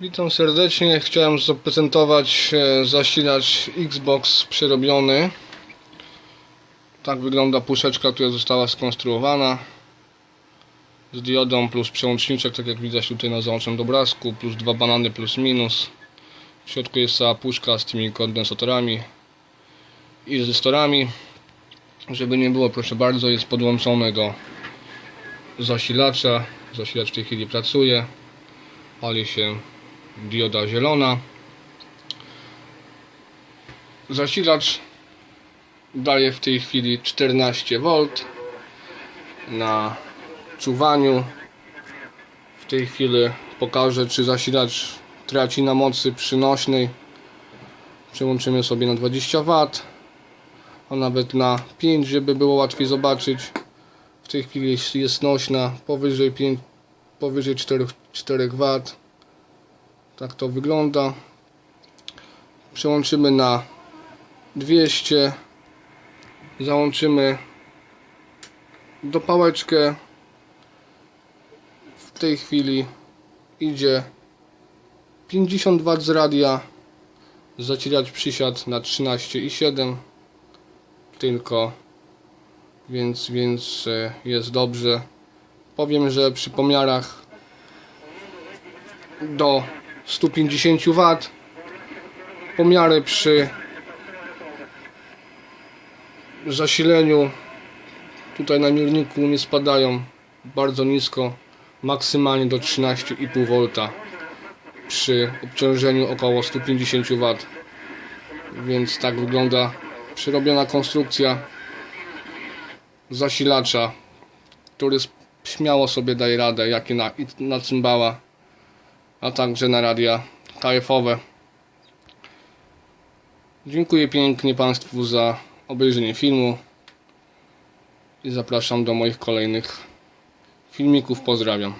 Witam serdecznie. Chciałem zaprezentować e, zasilacz Xbox przerobiony. Tak wygląda puszeczka, która została skonstruowana z diodą plus przełączniczek, tak jak widać tutaj na załączonym obrazku, plus dwa banany plus minus. W środku jest cała puszka z tymi kondensatorami i rezystorami. Żeby nie było, proszę bardzo, jest podłączone do zasilacza. Zasilacz w tej chwili pracuje. Pali się dioda zielona. Zasilacz daje w tej chwili 14V na czuwaniu. W tej chwili pokażę, czy zasilacz traci na mocy przynośnej. Przełączymy sobie na 20W, a nawet na 5, żeby było łatwiej zobaczyć. W tej chwili jest nośna powyżej 5, powyżej 4, 4W. Tak to wygląda. Przełączymy na 200. Załączymy dopałeczkę. W tej chwili idzie 50 W z radia. Zacierać przysiad na 13,7 tylko więc, więc e, jest dobrze. Powiem, że przy pomiarach do 150 W pomiary przy zasileniu. Tutaj na mierniku nie spadają bardzo nisko maksymalnie do 13,5 V przy obciążeniu około 150 W więc tak wygląda przerobiona konstrukcja zasilacza który śmiało sobie daje radę jak i na, i na cymbała a także na radia KF-owe. Dziękuję pięknie Państwu za obejrzenie filmu i zapraszam do moich kolejnych filmików. Pozdrawiam.